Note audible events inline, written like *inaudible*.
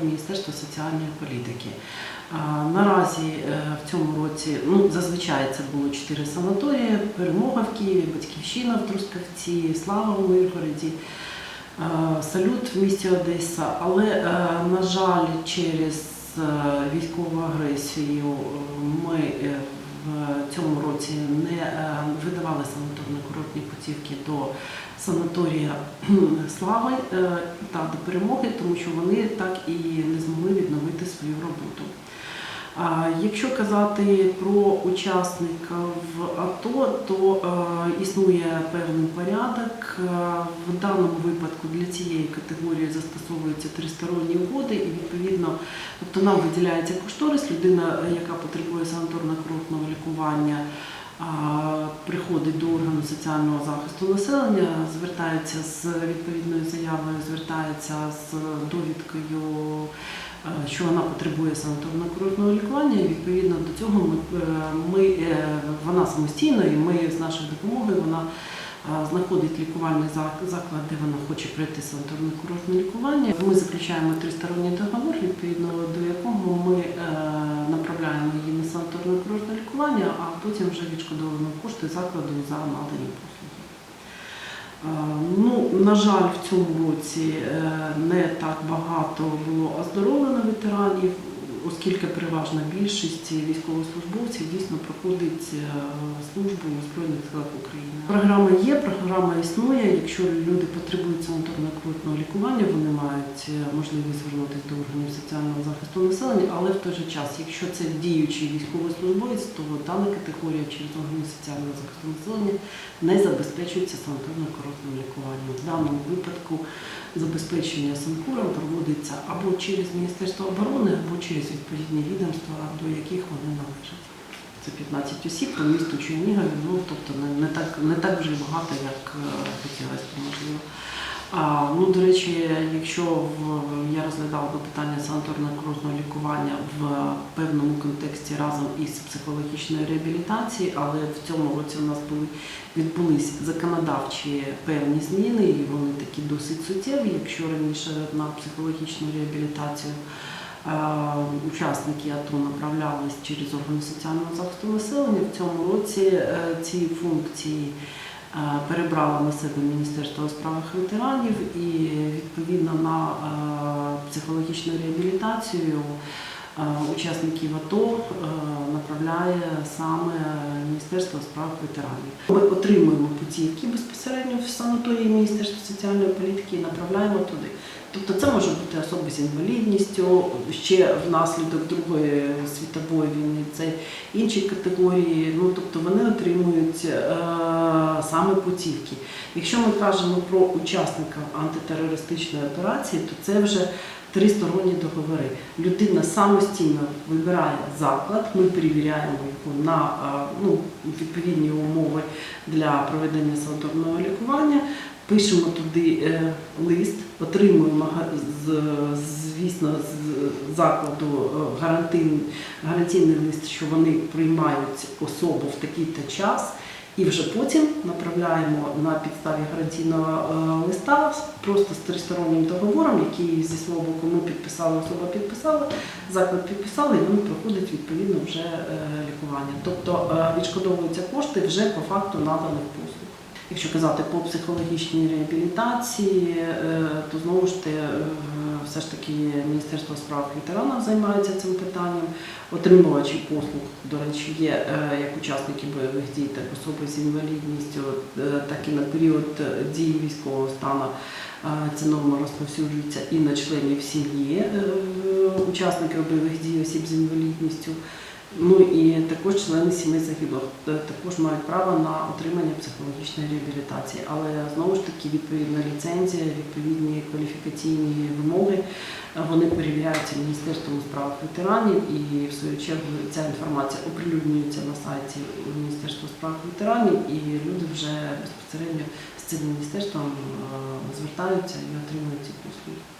в Міністерство соціальної політики. Наразі е, в цьому році, ну зазвичай це було чотири санаторії: Перемога в Києві, Батьківщина в Трускавці, Слава в Миргороді. Е, Салют в місті Одеса, але е, на жаль, через військову агресію ми цьому році не е, видавали санаторно-курортні путівки до санаторія *clears throat* Слави е, та до перемоги, тому що вони так і не змогли відновити свою роботу. Якщо казати про учасників АТО, то е, існує певний порядок. Е, В даному випадку для цієї категорії застосовуються тристоронні угоди, і відповідно, тобто нам виділяється кошторис, людина, е, яка потребує санаторно-курортного лікування. Приходить до органу соціального захисту населення, звертається з відповідною заявою, звертається з довідкою що вона потребує санаторно-курортного лікування, і відповідно до цього ми, е, ми, е, вона самостійно і ми з нашою допомогою вона е, знаходить лікувальний заклад, де вона хоче пройти санаторно-курортне лікування. Ми заключаємо тристоронній договор, відповідно до якого ми е, направляємо її на санаторно-курортне лікування, а потім вже відшкодовуємо кошти закладу за надані послуги. Е, Ну, на жаль, в цьому році е, не так багато було оздоровлено ветеранів, оскільки переважна більшість військовослужбовців дійсно проходить е, службу у Збройних силах України. Програма є, програма існує. Якщо люди потребують санаторно-курортного лікування, вони мають е, можливість звернутися до органів соціального захисту населення, але в той же час, якщо це діючий військовослужбовець, то дана категорія через органи соціального захисту населення не забезпечується санаторно-курортним лікуванням. В даному випадку забезпечення санкуром проводиться або через Міністерство оборони, або через відповідні відомства, до яких вони належать. Це 15 осіб по місту Чернігові, ну тобто не, не так не так вже багато, як е, хотілося б, можливо. А, ну, до речі, якщо в, я розглядала би питання санаторно-курортного лікування в певному контексті разом із психологічною реабілітацією, але в цьому році у нас були відбулись законодавчі певні зміни, і вони такі досить суттєві. Якщо раніше на психологічну реабілітацію е, учасники АТО направлялись через органи соціального захисту населення, в цьому році е, ці функції е, перебрало на себе Міністерство у справах ветеранів і відповідно на е, психологічну реабілітацію е, учасників АТО направляє саме Міністерство у справах ветеранів. Ми отримуємо путівки безпосередньо в санаторії Міністерства соціальної політики і направляємо туди. Тобто це може бути особи з інвалідністю, ще внаслідок Другої світової війни, це інші категорії. Ну тобто вони отримують е, саме путівки. Якщо ми кажемо про учасника антитерористичної операції, то це вже тристоронні договори. Людина самостійно вибирає заклад, ми перевіряємо його на е, ну, відповідні умови для проведення санаторного лікування. Пишемо туди е, лист, отримуємо звісно з закладу е, гарантійний лист, що вони приймають особу в такий-то час. І вже потім направляємо на підставі гарантійного е, листа просто з тристороннім договором, який зі свого боку ми підписали, особа підписала, заклад підписали, і вони проходять відповідно вже лікування. Тобто відшкодовуються кошти вже по факту наданих послуг. Якщо казати по психологічній реабілітації, е, то знову ж таки, е, все ж таки Міністерство справ ветеранів займається цим питанням. Отримувачі послуг, до речі, є е, як учасники бойових дій, так особи з інвалідністю, так і на період дії військового стану. Ця норма розповсюджується і на членів сім'ї учасників бойових дій осіб з інвалідністю. Ну і також члени сімей загиблих е, також мають право на отримання психологічної реабілітації, але знову ж таки відповідна ліцензія, відповідні кваліфікаційні вимоги вони перевіряються Міністерством у справах ветеранів, і в свою чергу ця інформація оприлюднюється на сайті Міністерства у справах ветеранів, і люди вже безпосередньо з цим міністерством е, звертаються і отримують ці послуги.